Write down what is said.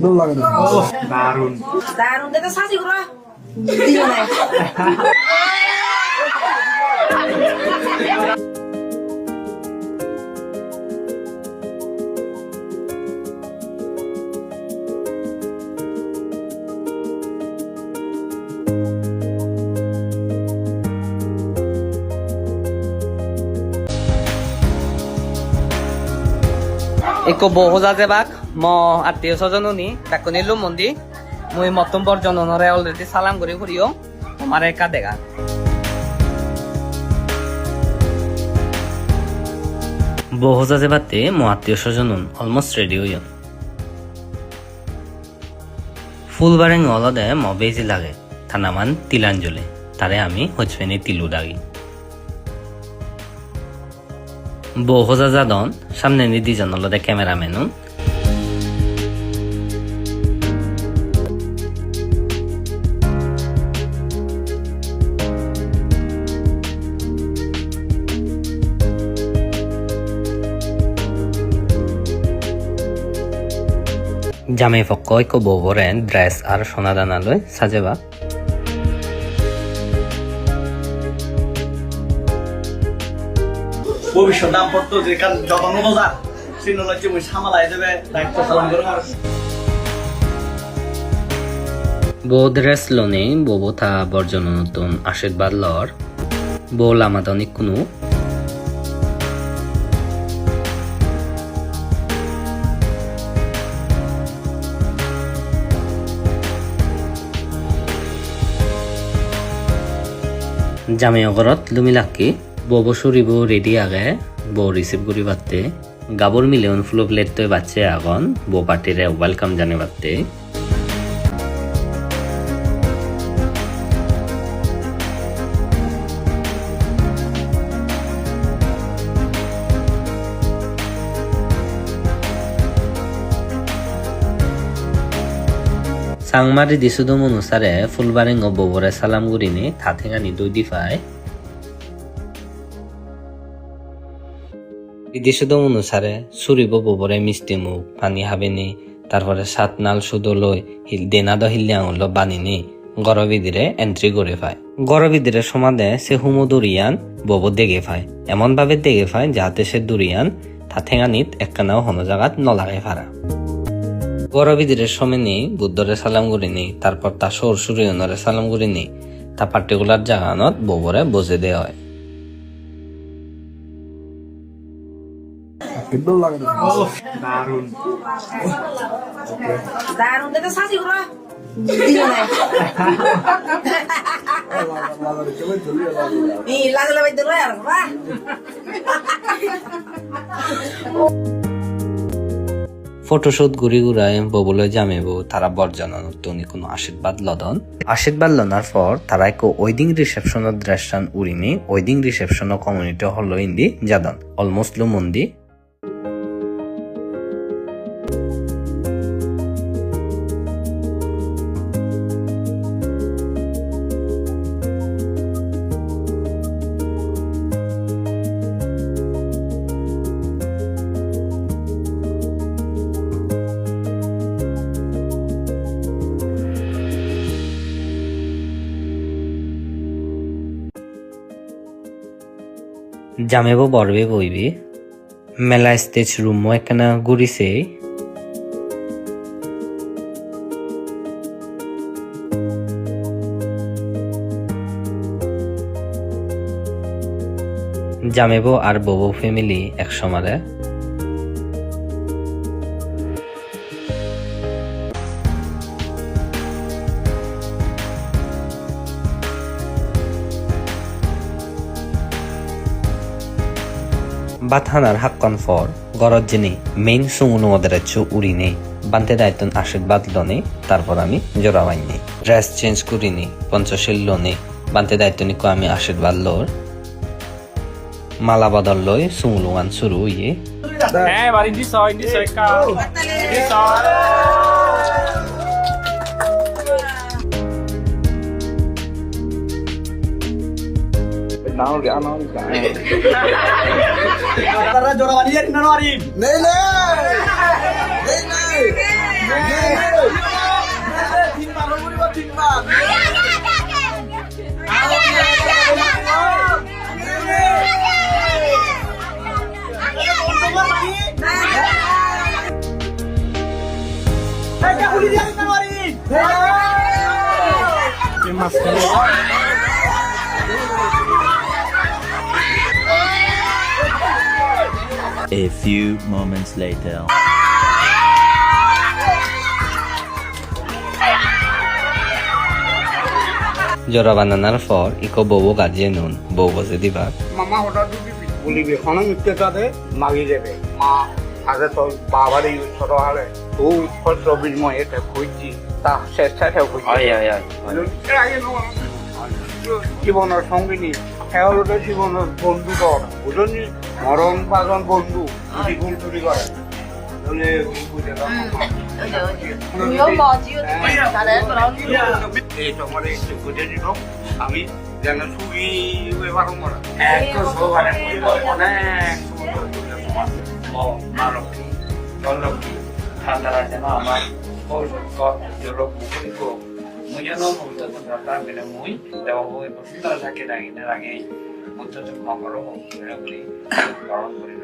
সুন্দর লাগে না দারুণ দারুণ দেখে সাজি গুলো দিও নাই Boho jaje bak mo আত্মীয় স্বজন উনি তাকে নিলু মন্দি। মুই মতম বর্জনরে অলরেডি সালাম করে ঘুরিও আমার একা দেখা বহু যাজে বাতে মো আত্মীয় স্বজন অলমোস্ট রেডি হইও। ফুলবারেং অলদে ম বেজি লাগে, থানামান তিলাঞ্জলি তারে আমি হচপেনি তিলু দাগি। বহুজা যাদন সামনে নি দুজন অলদে ক্যামেরাম্যানও জামে ফক্কই কো ববরে ড্রেস আর সোনা দানা লৈ সাজেবা। ভবিষ্যৎ দাম্পত্য কারণ যখন বোঝা চিহ্ন লাগছে ওই সামালাই দেবে দায়িত্ব পালন করে বো ড্রেস লোনে ববো থা বর্জন নতুন আশীর্বাদ লর। বো লামাদনিক কোনো। জামে অগরত লাকি ববো সুরিব রেডি আগে, বো রিসিভ করি বাত্তে গাবর মিলিয়ন ফুলো প্লেট তো বাচ্চে আগন, বো পার্টিরে ওয়েলকাম জানে বাত্তে সাংমারি দিসুদম অনুসারে ফুলবারেং ও ববরে সালাম গুরিনি থাথেঙানি দুই দিফায় দিসুদম অনুসারে সুরিব ববরে মিষ্টি মুখ, পানি হাবেনি তারপরে সাত নাল সুদো লই হিল দেনাদ হিল্লে আঙুল বানিনি গরবিদিরে এন্ট্রি করে পায়। গরবিদিরে সমাদে সে হুমো দুরিয়ান বব দেগে পায়। এমন ভাবে দেগে পায় যাতে সে দুরিয়ান থাথেঙানিত একখানাও হন জাগাত নলাগে ফারা গরবিদিরের সমেনি বুদ্ধরে সালাম করিনি তারপর তা সর সুরিয়নরে সালাম করিনি তা পার্টিকুলার জাগানত ববরে বজে দেওয়া হয় সুন্দর লাগে না দারুণ দারুণ দেখে সাজি লাগলে আর বাহ। ফটোশুট ঘুরি ঘুরায় ববলে জামেব তারা বর্জন তুমি কোনো আশীর্বাদ লদন? আশীর্বাদ লনার পর তারা এক ওয়েডিং রিসেপশনত দ্রেশান উড়িনি ওয়েডিং রিসেপশন কমিউনিটি হল ইন্দি জাদন অলমোস্ট লো মন্দি জামেব বরবে বইবি মেলা স্টেজ রুমও একখানা ঘুরিছে জামেব আর ববো ফ্যামিলি একসমারে বাথানার হাক্কন ফর। গরজ যিনি মেইন সুমুনু ওদের উড়িনি বানতে দায়িত্ব আশীর্বাদ লনে তারপর আমি জোড়া বাইনি ড্রেস চেঞ্জ করিনি পঞ্চশীল লনে বানতে দায়িত্ব নিকো আমি আশীর্বাদ লোর মালা বদল লই সুমুলুয়ান শুরু ইয়ে হ্যাঁ বাড়ি দিস नाम क्या नाम क्या है जोड़ा वाली है कितना वाली नहीं नहीं नहीं नहीं तीन बार बोली वो तीन बार Hey, get out of here, Manwari! Hey! Hey! Hey! Hey! Hey! Hey! A few moments later. জরা বানানোর পর ইকো বউ কাজিয়ে নুন বউ বসে দিবা মামা হঠাৎ যদি বলিবে খনং ইত্যাদি মাগি যাবে মা আগে তো বাবার এই ছোট হালে খুব কষ্ট বিনিময় এটা খুঁজছি তা চেষ্টাটাও খুঁজছি এর আগে নয়। জীবনের সঙ্গিনী খেয়ালতে জীবনের বন্ধু কর। বুঝলি মরণ পাজন বন্ধু এই তোমার বুঝে দিল আমি যেন সুখী হয়ে পারো মরা একটু সবারে অনেক মা লক্ষ্মী জল muy anónimo, tratándole muy, debo muy profunda, o sea que la guinea la gay, muchos de los mongolones, pero que, cabrón, por el